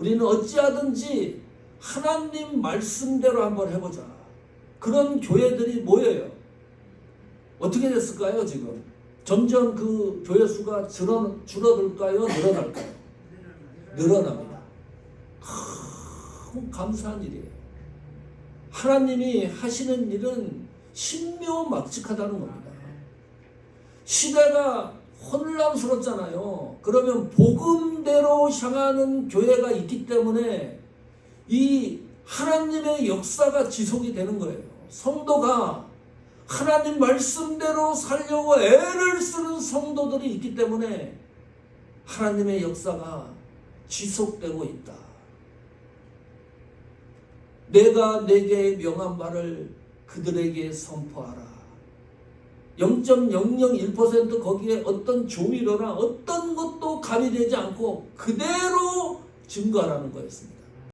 우리는 어찌하든지 하나님 말씀대로 한번 해보자. 그런 교회들이 모여요. 어떻게 됐을까요, 지금? 점점 그 교회 수가 줄어, 줄어들까요? 늘어날까요? 늘어납니다. 참 감사한 일이에요. 하나님이 하시는 일은 신묘막측하다는 겁니다. 시대가 혼란스럽잖아요. 그러면 복음대로 향하는 교회가 있기 때문에 이 하나님의 역사가 지속이 되는 거예요. 성도가 하나님 말씀대로 살려고 애를 쓰는 성도들이 있기 때문에 하나님의 역사가 지속되고 있다. 내가 내게 명한 바를 그들에게 선포하라. 0.001% 거기에 어떤 조미료나 어떤 것도 가미되지 않고 그대로 증거하라는 거였습니다.